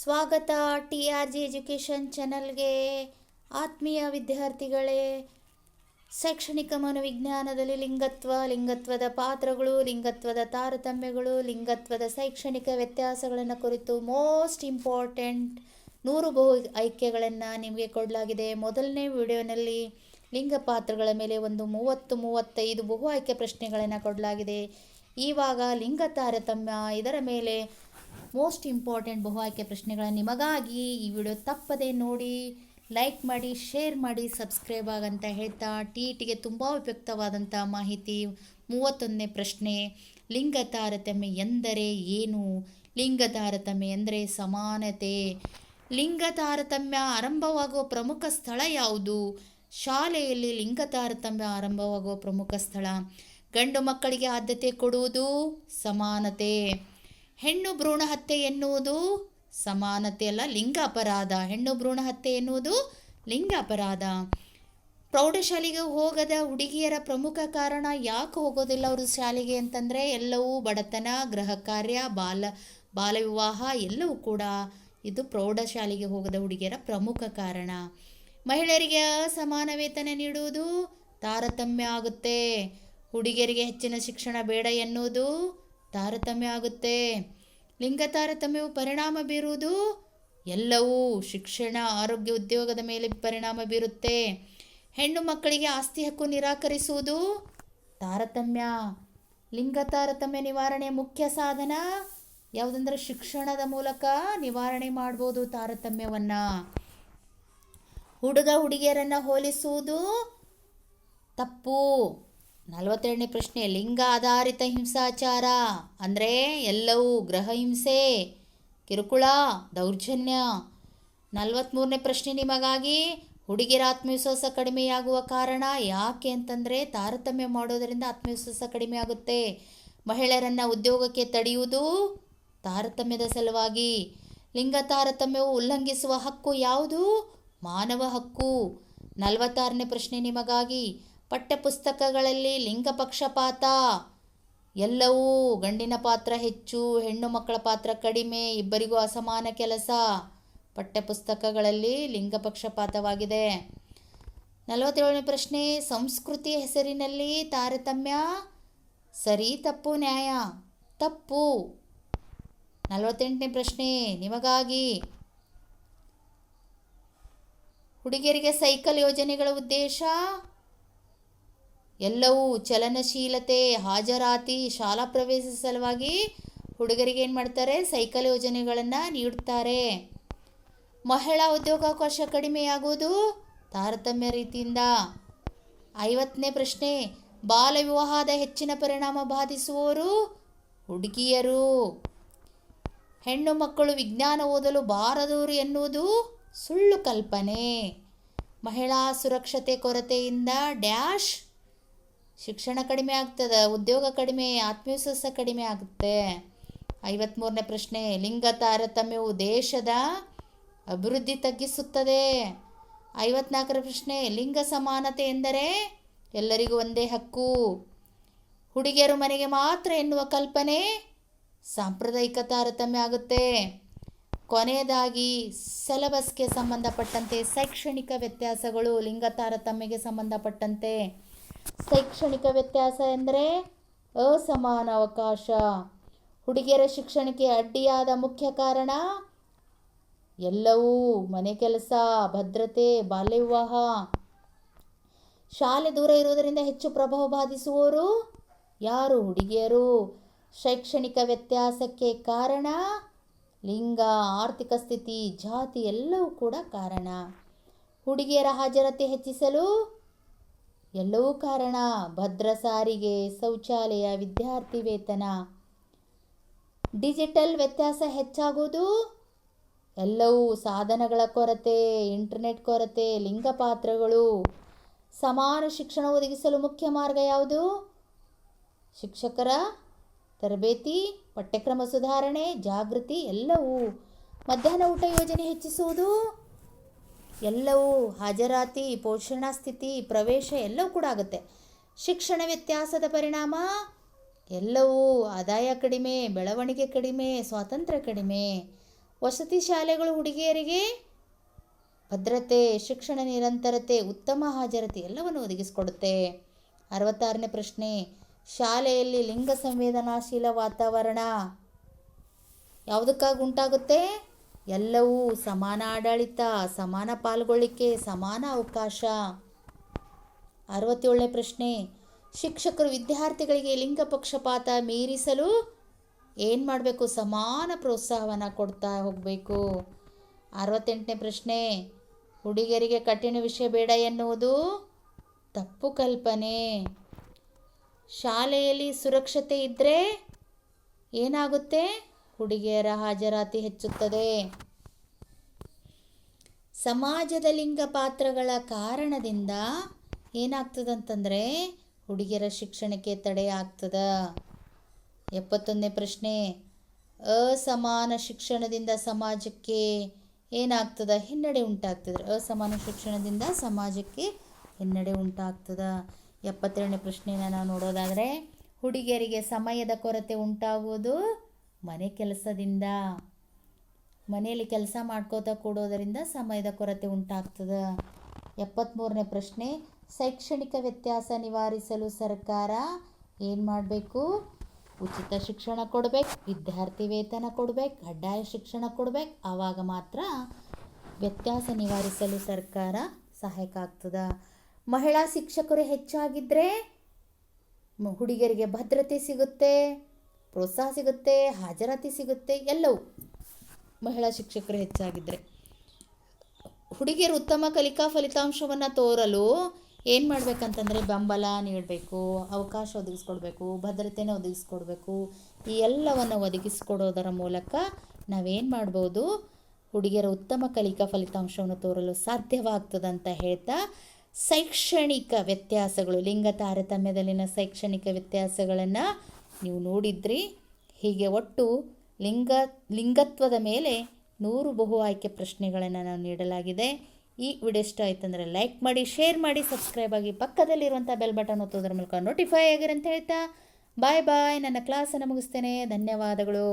ಸ್ವಾಗತ, T R G education ಚಾನಲ್ಗೆ. ಆತ್ಮೀಯ ವಿದ್ಯಾರ್ಥಿಗಳೇ, ಶೈಕ್ಷಣಿಕ ಮನೋವಿಜ್ಞಾನದಲ್ಲಿ ಲಿಂಗತ್ವ, ಲಿಂಗತ್ವದ ಪಾತ್ರಗಳು, ಲಿಂಗತ್ವದ ತಾರತಮ್ಯಗಳು, ಲಿಂಗತ್ವದ ಶೈಕ್ಷಣಿಕ ವ್ಯತ್ಯಾಸಗಳನ್ನು ಕುರಿತು ಮೋಸ್ಟ್ ಇಂಪಾರ್ಟೆಂಟ್ ನೂರು ಬಹು ಆಯ್ಕೆಗಳನ್ನು ನಿಮಗೆ ಕೊಡಲಾಗಿದೆ. ಮೊದಲನೇ ವಿಡಿಯೋನಲ್ಲಿ ಲಿಂಗ ಪಾತ್ರಗಳ ಮೇಲೆ ಒಂದು ಮೂವತ್ತು, ಮೂವತ್ತೈದು ಬಹು ಆಯ್ಕೆ ಪ್ರಶ್ನೆಗಳನ್ನು ಕೊಡಲಾಗಿದೆ. ಈವಾಗ ಲಿಂಗ ತಾರತಮ್ಯ ಇದರ ಮೇಲೆ ಮೋಸ್ಟ್ ಇಂಪಾರ್ಟೆಂಟ್ ಬಹು ಆಯ್ಕೆ ಪ್ರಶ್ನೆಗಳನ್ನು ನಿಮಗಾಗಿ ಈ ವಿಡಿಯೋ ತಪ್ಪದೆ ನೋಡಿ ಲೈಕ್ ಮಾಡಿ ಶೇರ್ ಮಾಡಿ ಸಬ್ಸ್ಕ್ರೈಬ್ ಆಗಂತ ಹೇಳ್ತಾ ಟಿ ಟಿಗೆ ತುಂಬ ಉಪಯುಕ್ತವಾದಂಥ ಮಾಹಿತಿ ಮೂವತ್ತೊಂದನೇ ಪ್ರಶ್ನೆ ಲಿಂಗ ತಾರತಮ್ಯ ಎಂದರೆ ಏನು? ಲಿಂಗ ತಾರತಮ್ಯ ಎಂದರೆ ಸಮಾನತೆ. ಲಿಂಗ ತಾರತಮ್ಯ ಆರಂಭವಾಗುವ ಪ್ರಮುಖ ಸ್ಥಳ ಯಾವುದು? ಶಾಲೆಯಲ್ಲಿ ಲಿಂಗ ತಾರತಮ್ಯ ಆರಂಭವಾಗುವ ಪ್ರಮುಖ ಸ್ಥಳ. ಗಂಡು ಮಕ್ಕಳಿಗೆ ಆದ್ಯತೆ ಕೊಡುವುದು ಸಮಾನತೆ. ಹೆಣ್ಣು ಭ್ರೂಣ ಹತ್ಯೆ ಎನ್ನುವುದು ಸಮಾನತೆ ಅಲ್ಲ, ಲಿಂಗ ಅಪರಾಧ. ಹೆಣ್ಣು ಭ್ರೂಣ ಹತ್ಯೆ ಎನ್ನುವುದು ಲಿಂಗ ಅಪರಾಧ. ಪ್ರೌಢಶಾಲೆಗೆ ಹೋಗದ ಹುಡುಗಿಯರ ಪ್ರಮುಖ ಕಾರಣ ಯಾಕೆ ಹೋಗೋದಿಲ್ಲ ಅವರು ಶಾಲೆಗೆ ಅಂತಂದರೆ ಎಲ್ಲವೂ ಬಡತನ, ಗೃಹ ಕಾರ್ಯ, ಬಾಲ ವಿವಾಹ ಎಲ್ಲವೂ ಕೂಡ ಇದು ಪ್ರೌಢಶಾಲೆಗೆ ಹೋಗದ ಹುಡುಗಿಯರ ಪ್ರಮುಖ ಕಾರಣ. ಮಹಿಳೆಯರಿಗೆ ಅಸಮಾನ ವೇತನ ನೀಡುವುದು ತಾರತಮ್ಯ ಆಗುತ್ತೆ. ಹುಡುಗಿಯರಿಗೆ ಹೆಚ್ಚಿನ ಶಿಕ್ಷಣ ಬೇಡ ಎನ್ನುವುದು ತಾರತಮ್ಯ ಆಗುತ್ತೆ. ಲಿಂಗ ತಾರತಮ್ಯವು ಪರಿಣಾಮ ಬೀರುವುದು ಎಲ್ಲವೂ ಶಿಕ್ಷಣ, ಆರೋಗ್ಯ, ಉದ್ಯೋಗದ ಮೇಲೆ ಪರಿಣಾಮ ಬೀರುತ್ತೆ. ಹೆಣ್ಣು ಮಕ್ಕಳಿಗೆ ಆಸ್ತಿ ಹಕ್ಕು ನಿರಾಕರಿಸುವುದು ತಾರತಮ್ಯ. ಲಿಂಗ ತಾರತಮ್ಯ ನಿವಾರಣೆಯ ಮುಖ್ಯ ಸಾಧನ ಯಾವುದಂದ್ರೆ ಶಿಕ್ಷಣದ ಮೂಲಕ ನಿವಾರಣೆ ಮಾಡ್ಬೋದು ತಾರತಮ್ಯವನ್ನು. ಹುಡುಗ ಹುಡುಗಿಯರನ್ನು ಹೋಲಿಸುವುದು ತಪ್ಪು. ನಲವತ್ತೆರಡನೇ ಪ್ರಶ್ನೆ ಲಿಂಗ ಆಧಾರಿತ ಹಿಂಸಾಚಾರ ಅಂದರೆ ಎಲ್ಲವೂ ಗ್ರಹ ಹಿಂಸೆ, ಕಿರುಕುಳ, ದೌರ್ಜನ್ಯ. ನಲವತ್ತ್ಮೂರನೇ ಪ್ರಶ್ನೆ, ನಿಮಗಾಗಿ ಹುಡುಗಿಯರ ಆತ್ಮವಿಶ್ವಾಸ ಕಡಿಮೆಯಾಗುವ ಕಾರಣ ಯಾಕೆ ಅಂತಂದರೆ ತಾರತಮ್ಯ ಮಾಡೋದರಿಂದ ಆತ್ಮವಿಶ್ವಾಸ ಕಡಿಮೆ ಆಗುತ್ತೆ ಮಹಿಳೆಯರನ್ನು ಉದ್ಯೋಗಕ್ಕೆ ತಡೆಯುವುದು ತಾರತಮ್ಯದ ಸಲುವಾಗಿ. ಲಿಂಗ ತಾರತಮ್ಯವು ಉಲ್ಲಂಘಿಸುವ ಹಕ್ಕು ಯಾವುದು? ಮಾನವ ಹಕ್ಕು. ನಲವತ್ತಾರನೇ ಪ್ರಶ್ನೆ, ನಿಮಗಾಗಿ ಪಠ್ಯಪುಸ್ತಕಗಳಲ್ಲಿ ಲಿಂಗ ಪಕ್ಷಪಾತ. ಎಲ್ಲವೂ ಗಂಡಿನ ಪಾತ್ರ ಹೆಚ್ಚು, ಹೆಣ್ಣು ಮಕ್ಕಳ ಪಾತ್ರ ಕಡಿಮೆ, ಇಬ್ಬರಿಗೂ ಅಸಮಾನ ಕೆಲಸ. ಪಠ್ಯಪುಸ್ತಕಗಳಲ್ಲಿ ಲಿಂಗ ಪಕ್ಷಪಾತವಾಗಿದೆ. ನಲವತ್ತೇಳನೇ ಪ್ರಶ್ನೆ, ಸಂಸ್ಕೃತಿ ಹೆಸರಿನಲ್ಲಿ ತಾರತಮ್ಯ? ಸರಿ, ತಪ್ಪು, ನ್ಯಾಯ. ತಪ್ಪು. ನಲವತ್ತೆಂಟನೇ ಪ್ರಶ್ನೆ, ನಿಮಗಾಗಿ. ಹುಡುಗಿಯರಿಗೆ ಸೈಕಲ್ ಯೋಜನೆಗಳ ಉದ್ದೇಶ? ಎಲ್ಲವೂ ಚಲನಶೀಲತೆ, ಹಾಜರಾತಿ, ಶಾಲಾ ಪ್ರವೇಶ ಸಲುವಾಗಿ ಹುಡುಗರಿಗೆ ಏನು ಮಾಡ್ತಾರೆ? ಸೈಕಲ್ ಯೋಜನೆಗಳನ್ನು ನೀಡುತ್ತಾರೆ ಮಹಿಳಾ ಉದ್ಯೋಗಾವಕಾಶ ಕಡಿಮೆಯಾಗುವುದು ತಾರತಮ್ಯ ರೀತಿಯಿಂದ. ಐವತ್ತನೇ ಪ್ರಶ್ನೆ, ಬಾಲ ವಿವಾಹದ ಹೆಚ್ಚಿನ ಪರಿಣಾಮ ಬಾಧಿಸುವವರು ಹುಡುಗಿಯರು. ಹೆಣ್ಣು ಮಕ್ಕಳು ವಿಜ್ಞಾನ ಓದಲು ಬಾರದವರು ಎನ್ನುವುದು ಸುಳ್ಳು ಕಲ್ಪನೆ. ಮಹಿಳಾ ಸುರಕ್ಷತೆ ಕೊರತೆಯಿಂದ ಡ್ಯಾಶ್ ಶಿಕ್ಷಣ ಕಡಿಮೆ ಆಗ್ತದೆ, ಉದ್ಯೋಗ ಕಡಿಮೆ, ಆತ್ಮವಿಶ್ವಾಸ ಕಡಿಮೆ ಆಗುತ್ತೆ. ಐವತ್ತ್ಮೂರನೇ ಪ್ರಶ್ನೆ, ಲಿಂಗ ತಾರತಮ್ಯವು ದೇಶದ ಅಭಿವೃದ್ಧಿ ತಗ್ಗಿಸುತ್ತದೆ. ಐವತ್ನಾಲ್ಕರ ಪ್ರಶ್ನೆ, ಲಿಂಗ ಸಮಾನತೆ ಎಂದರೆ ಎಲ್ಲರಿಗೂ ಒಂದೇ ಹಕ್ಕು. ಹುಡುಗಿಯರು ಮನೆಗೆ ಮಾತ್ರ ಎನ್ನುವ ಕಲ್ಪನೆ ಸಾಂಪ್ರದಾಯಿಕ ತಾರತಮ್ಯ ಆಗುತ್ತೆ. ಕೊನೆಯದಾಗಿ, ಸಿಲೆಬಸ್ಗೆ ಸಂಬಂಧಪಟ್ಟಂತೆ ಶೈಕ್ಷಣಿಕ ವ್ಯತ್ಯಾಸಗಳು ಲಿಂಗ ತಾರತಮ್ಯಗೆ ಸಂಬಂಧಪಟ್ಟಂತೆ. ಶೈಕ್ಷಣಿಕ ವ್ಯತ್ಯಾಸ ಎಂದರೆ ಅಸಮಾನ ಅವಕಾಶ. ಹುಡುಗಿಯರ ಶಿಕ್ಷಣಕ್ಕೆ ಅಡ್ಡಿಯಾದ ಮುಖ್ಯ ಕಾರಣ ಎಲ್ಲವೂ ಮನೆ ಕೆಲಸ, ಭದ್ರತೆ ಬಾಲ್ಯ ವಿವಾಹ ಶಾಲೆ ದೂರ ಇರುವುದರಿಂದ ಹೆಚ್ಚು ಪ್ರಭಾವ ಬಾಧಿಸುವವರು ಯಾರು? ಹುಡುಗಿಯರು. ಶೈಕ್ಷಣಿಕ ವ್ಯತ್ಯಾಸಕ್ಕೆ ಕಾರಣ ಲಿಂಗ, ಆರ್ಥಿಕ ಸ್ಥಿತಿ, ಜಾತಿ ಎಲ್ಲವೂ ಕೂಡ ಕಾರಣ. ಹುಡುಗಿಯರ ಹಾಜರತೆ ಹೆಚ್ಚಿಸಲು ಎಲ್ಲವೂ ಕಾರಣ. ಭದ್ರ ಸಾರಿಗೆ ಶೌಚಾಲಯ ವಿದ್ಯಾರ್ಥಿ ವೇತನ ಡಿಜಿಟಲ್ ವ್ಯತ್ಯಾಸ ಹೆಚ್ಚಾಗೋದು? ಎಲ್ಲವೂ ಸಾಧನಗಳ ಕೊರತೆ, ಇಂಟರ್ನೆಟ್ ಕೊರತೆ, ಲಿಂಗ ಪಾತ್ರಗಳು. ಸಮಾನ ಶಿಕ್ಷಣ ಒದಗಿಸಲು ಮುಖ್ಯ ಮಾರ್ಗ ಯಾವುದು? ಶಿಕ್ಷಕರ ತರಬೇತಿ, ಪಠ್ಯಕ್ರಮ ಸುಧಾರಣೆ, ಜಾಗೃತಿ ಎಲ್ಲವೂ ಮಧ್ಯಾಹ್ನ ಊಟ ಯೋಜನೆ ಹೆಚ್ಚಿಸುವುದು? ಎಲ್ಲವೂ ಹಾಜರಾತಿ, ಪೋಷಣಾ ಸ್ಥಿತಿ, ಪ್ರವೇಶ ಎಲ್ಲವೂ ಕೂಡ ಆಗುತ್ತೆ. ಶಿಕ್ಷಣ ವ್ಯತ್ಯಾಸದ ಪರಿಣಾಮ? ಎಲ್ಲವೂ ಆದಾಯ ಕಡಿಮೆ, ಬೆಳವಣಿಗೆ ಕಡಿಮೆ, ಸ್ವಾತಂತ್ರ್ಯ ಕಡಿಮೆ. ವಸತಿ ಶಾಲೆಗಳು ಹುಡುಗಿಯರಿಗೆ ಭದ್ರತೆ, ಶಿಕ್ಷಣ ನಿರಂತರತೆ, ಉತ್ತಮ ಹಾಜರತೆ ಎಲ್ಲವನ್ನು ಒದಗಿಸಿಕೊಡುತ್ತೆ. ಅರವತ್ತಾರನೇ ಪ್ರಶ್ನೆ, ಶಾಲೆಯಲ್ಲಿ ಲಿಂಗ ಸಂವೇದನಾಶೀಲ ವಾತಾವರಣ ಯಾವುದಕ್ಕಾಗಿ ಉಂಟಾಗುತ್ತೆ? ಎಲ್ಲವೂ ಸಮಾನ ಆಡಳಿತ ಸಮಾನ ಪಾಲ್ಗೊಳ್ಳಿಕೆ, ಸಮಾನ ಅವಕಾಶ. ಅರವತ್ತೇಳನೇ ಪ್ರಶ್ನೆ. ಶಿಕ್ಷಕರು ವಿದ್ಯಾರ್ಥಿಗಳಿಗೆ ಲಿಂಗ ಪಕ್ಷಪಾತ ಮೀರಿಸಲು ಏನು ಮಾಡಬೇಕು? ಸಮಾನ ಪ್ರೋತ್ಸಾಹವನ್ನು ಕೊಡ್ತಾ ಹೋಗಬೇಕು. ಅರವತ್ತೆಂಟನೇ ಪ್ರಶ್ನೆ. ಹುಡುಗಿಯರಿಗೆ ಕಠಿಣ ವಿಷಯ ಬೇಡ ಎನ್ನುವುದು ತಪ್ಪು ಕಲ್ಪನೆ. ಶಾಲೆಯಲ್ಲಿ ಸುರಕ್ಷತೆ ಇದ್ದರೆ ಏನಾಗುತ್ತೆ? ಹುಡುಗಿಯರ ಹಾಜರಾತಿ ಹೆಚ್ಚುತ್ತದೆ. ಸಮಾಜದ ಲಿಂಗ ಪಾತ್ರಗಳ ಕಾರಣದಿಂದ ಏನಾಗ್ತದಂತಂದರೆ ಹುಡುಗಿಯರ ಶಿಕ್ಷಣಕ್ಕೆ ತಡೆ ಆಗ್ತದ. ಎಪ್ಪತ್ತೊಂದನೇ ಪ್ರಶ್ನೆ, ಅಸಮಾನ ಶಿಕ್ಷಣದಿಂದ ಸಮಾಜಕ್ಕೆ ಏನಾಗ್ತದ? ಹಿನ್ನಡೆ ಉಂಟಾಗ್ತದೆ. ಅಸಮಾನ ಶಿಕ್ಷಣದಿಂದ ಸಮಾಜಕ್ಕೆ ಹಿನ್ನಡೆ ಉಂಟಾಗ್ತದ. ಎಪ್ಪತ್ತೆರಡನೇ ಪ್ರಶ್ನೆನ ನಾವು ನೋಡೋದಾದರೆ, ಹುಡುಗಿಯರಿಗೆ ಸಮಯದ ಕೊರತೆ ಉಂಟಾಗುವುದು ಮನೆ ಕೆಲಸದಿಂದ, ಮನೆಯಲ್ಲಿ ಕೆಲಸ ಮಾಡ್ಕೋತಾ ಕೂಡೋದರಿಂದ ಸಮಯದ ಕೊರತೆ ಉಂಟಾಗ್ತದೆ. ಎಪ್ಪತ್ತ್ಮೂರನೇ ಪ್ರಶ್ನೆ, ಶೈಕ್ಷಣಿಕ ವ್ಯತ್ಯಾಸ ನಿವಾರಿಸಲು ಸರ್ಕಾರ ಏನು ಮಾಡಬೇಕು? ಉಚಿತ ಶಿಕ್ಷಣ ಕೊಡಬೇಕು, ವಿದ್ಯಾರ್ಥಿ ವೇತನ ಕೊಡಬೇಕು, ಕಡ್ಡಾಯ ಶಿಕ್ಷಣ ಕೊಡಬೇಕು. ಆವಾಗ ಮಾತ್ರ ವ್ಯತ್ಯಾಸ ನಿವಾರಿಸಲು ಸರ್ಕಾರ ಸಹಾಯಕ ಆಗ್ತದೆ. ಮಹಿಳಾ ಶಿಕ್ಷಕರು ಹೆಚ್ಚಾಗಿದ್ದರೆ ಹುಡುಗಿಯರಿಗೆ ಭದ್ರತೆ ಸಿಗುತ್ತೆ. ಪ್ರೋತ್ಸಾಹ ಸಿಗುತ್ತೆ, ಹಾಜರಾತಿ ಸಿಗುತ್ತೆ, ಎಲ್ಲವೂ ಮಹಿಳಾ ಶಿಕ್ಷಕರು ಹೆಚ್ಚಾಗಿದ್ದರೆ ಹುಡುಗಿಯರು ಉತ್ತಮ ಕಲಿಕಾ ಫಲಿತಾಂಶವನ್ನು ತೋರಲು ಏನು ಮಾಡಬೇಕಂತಂದರೆ ಬೆಂಬಲ ನೀಡಬೇಕು, ಅವಕಾಶ ಒದಗಿಸ್ಕೊಡ್ಬೇಕು, ಭದ್ರತೆನ ಒದಗಿಸ್ಕೊಡ್ಬೇಕು. ಈ ಎಲ್ಲವನ್ನು ಒದಗಿಸ್ಕೊಡೋದರ ಮೂಲಕ ನಾವೇನು ಮಾಡ್ಬೋದು, ಹುಡುಗಿಯರ ಉತ್ತಮ ಕಲಿಕಾ ಫಲಿತಾಂಶವನ್ನು ತೋರಲು ಸಾಧ್ಯವಾಗ್ತದಂತ ಹೇಳ್ತಾ ಶೈಕ್ಷಣಿಕ ವ್ಯತ್ಯಾಸಗಳು ಲಿಂಗ ತಾರತಮ್ಯದಲ್ಲಿನ ಶೈಕ್ಷಣಿಕ ವ್ಯತ್ಯಾಸಗಳನ್ನು ನೀವು ನೋಡಿದ್ರಿ? ಹೀಗೆ ಒಟ್ಟು ಲಿಂಗ, ಲಿಂಗತ್ವದ ಮೇಲೆ ನೂರು ಬಹು ಆಯ್ಕೆ ಪ್ರಶ್ನೆಗಳನ್ನು ನಾವು ನೀಡಲಾಗಿದೆ. ಈ ವಿಡಿಯೋ ಇಷ್ಟ ಆಯ್ತಂದರೆ ಲೈಕ್ ಮಾಡಿ, ಶೇರ್ ಮಾಡಿ, ಸಬ್ಸ್ಕ್ರೈಬ್ ಆಗಿ ಪಕ್ಕದಲ್ಲಿರುವಂಥ ಬೆಲ್ ಬಟನ್ ಒತ್ತೋದ್ರ ಮೂಲಕ ನೋಟಿಫೈ ಆಗಿರಂತ ಹೇಳ್ತಾ. ಬಾಯ್ ಬಾಯ್, ನನ್ನ ಕ್ಲಾಸನ್ನು ಮುಗಿಸ್ತೇನೆ. ಧನ್ಯವಾದಗಳು.